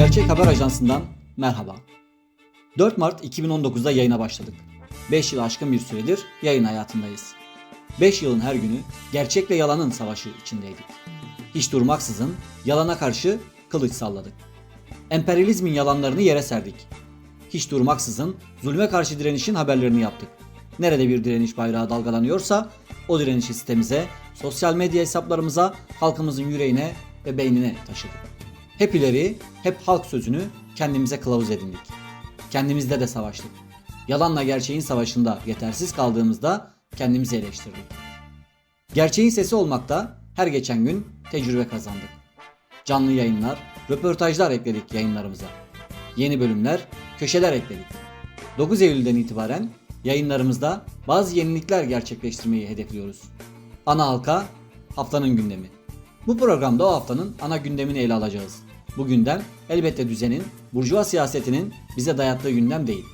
Gerçek Haber Ajansı'ndan merhaba. 4 Mart 2019'da yayına başladık. 5 yıl aşkın bir süredir yayın hayatındayız. 5 yılın her günü gerçekle yalanın savaşı içindeydik. Hiç durmaksızın yalana karşı kılıç salladık. Emperyalizmin yalanlarını yere serdik. Hiç durmaksızın zulme karşı direnişin haberlerini yaptık. Nerede bir direniş bayrağı dalgalanıyorsa o direnişi sitemize, sosyal medya hesaplarımıza, halkımızın yüreğine ve beynine taşıdık. Hep ileri, hep halk sözünü kendimize kılavuz edindik. Kendimizde de savaştık. Yalanla gerçeğin savaşında yetersiz kaldığımızda kendimizi eleştirdik. Gerçeğin sesi olmakta her geçen gün tecrübe kazandık. Canlı yayınlar, röportajlar ekledik yayınlarımıza. Yeni bölümler, köşeler ekledik. 9 Eylül'den itibaren yayınlarımızda bazı yenilikler gerçekleştirmeyi hedefliyoruz. Ana halka haftanın gündemi. Bu programda o haftanın ana gündemini ele alacağız. Bu gündem elbette düzenin, burjuva siyasetinin bize dayattığı gündem değil.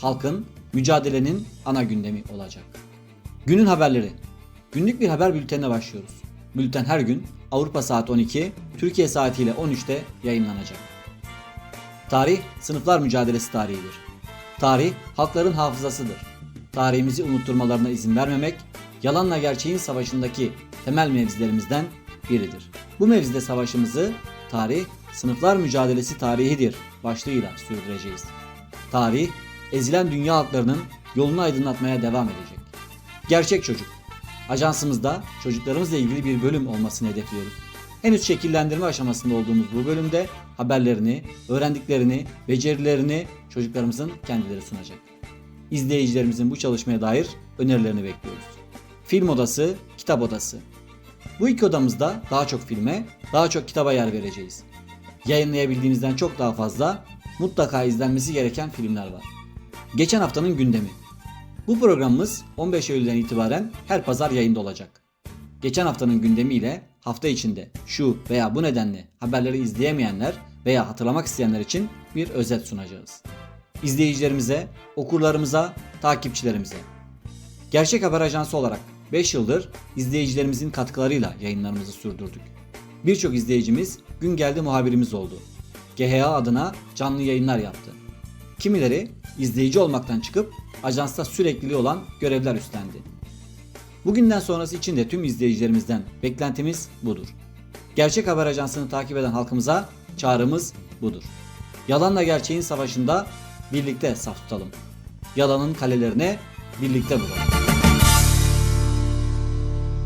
Halkın, mücadelenin ana gündemi olacak. Günün haberleri. Günlük bir haber bültenine başlıyoruz. Bülten her gün Avrupa saat 12, Türkiye saatiyle 13'te yayınlanacak. Tarih sınıflar mücadelesi tarihidir. Tarih halkların hafızasıdır. Tarihimizi unutturmalarına izin vermemek, yalanla gerçeğin savaşındaki temel mevzilerimizden biridir. Bu mevzide savaşımızı tarih sınıflar mücadelesi tarihidir başlığıyla sürdüreceğiz. Tarih ezilen dünya halklarının yolunu aydınlatmaya devam edecek. Gerçek çocuk. Ajansımızda çocuklarımızla ilgili bir bölüm olmasını hedefliyoruz. Henüz şekillendirme aşamasında olduğumuz bu bölümde haberlerini, öğrendiklerini, becerilerini çocuklarımızın kendileri sunacak. İzleyicilerimizin bu çalışmaya dair önerilerini bekliyoruz. Film odası, kitap odası. Bu iki odamızda daha çok filme, daha çok kitaba yer vereceğiz. Yayınlayabildiğimizden çok daha fazla mutlaka izlenmesi gereken filmler var. Geçen haftanın gündemi. Bu programımız 15 Eylül'den itibaren her pazar yayında olacak. Geçen haftanın gündemiyle hafta içinde şu veya bu nedenle haberleri izleyemeyenler veya hatırlamak isteyenler için bir özet sunacağız. İzleyicilerimize, okurlarımıza, takipçilerimize. Gerçek Haber Ajansı olarak 5 yıldır izleyicilerimizin katkılarıyla yayınlarımızı sürdürdük. Birçok izleyicimiz gün geldi muhabirimiz oldu. GHA adına canlı yayınlar yaptı. Kimileri izleyici olmaktan çıkıp ajansta sürekliliği olan görevler üstlendi. Bugünden sonrası için de tüm izleyicilerimizden beklentimiz budur. Gerçek Haber Ajansı'nı takip eden halkımıza çağrımız budur. Yalanla gerçeğin savaşında birlikte saf tutalım. Yalanın kalelerine birlikte vuralım.